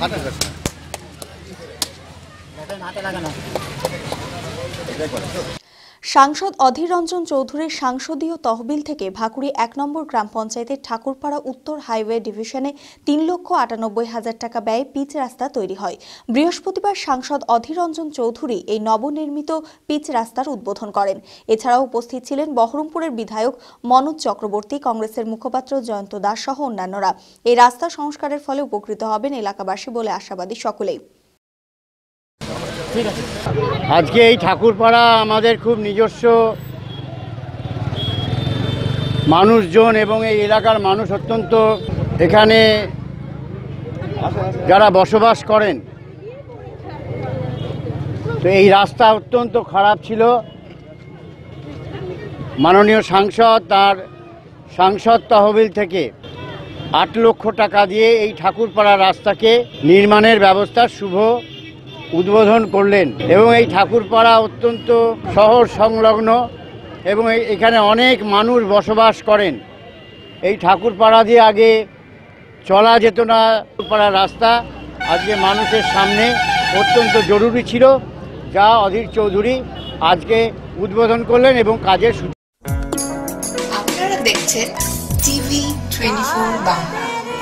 হাতে যাচ্ছে না সাংসদ অধীর রঞ্জন চৌধুরীর সাংসদীয় তহবিল থেকে ভাকুড়ি এক নম্বর গ্রাম পঞ্চায়েতের ঠাকুরপাড়া উত্তর হাইওয়ে ডিভিশনে তিন লক্ষ আটানব্বই হাজার টাকা ব্যয়ে পিচ রাস্তা তৈরি হয়। বৃহস্পতিবার সাংসদ অধীর রঞ্জন চৌধুরী এই নবনির্মিত পিচ রাস্তার উদ্বোধন করেন। এছাড়াও উপস্থিত ছিলেন বহরমপুরের বিধায়ক মনোজ চক্রবর্তী, কংগ্রেসের মুখপাত্র জয়ন্ত দাস সহ অন্যান্যরা। এই রাস্তা সংস্কারের ফলে উপকৃত হবেন এলাকাবাসী বলে আশাবাদী সকলেই। আজকে এই ঠাকুরপাড়া আমাদের খুব নিজস্ব মানুষজন এবং এই এলাকার মানুষ অত্যন্ত। এখানে যারা বসবাস করেন, তো এই রাস্তা অত্যন্ত খারাপ ছিল। মাননীয় সাংসদ তার সাংসদ তহবিল থেকে আট লক্ষ টাকা দিয়ে এই ঠাকুরপাড়া রাস্তাকে নির্মাণের ব্যবস্থা শুভ উদ্বোধন করলেন এবং এই ঠাকুরপাড়া অত্যন্ত শহর সংলগ্ন এবং এখানে অনেক মানুষ বসবাস করেন। এই ঠাকুরপাড়া দিয়ে আগে চলা যেত না, ঠাকুরপাড়া রাস্তা আজকে মানুষের সামনে অত্যন্ত জরুরি ছিল। যা অধীর চৌধুরী আজকে উদ্বোধন করলেন এবং কাজের আপনারা দেখছেন TV twenty four Bangla.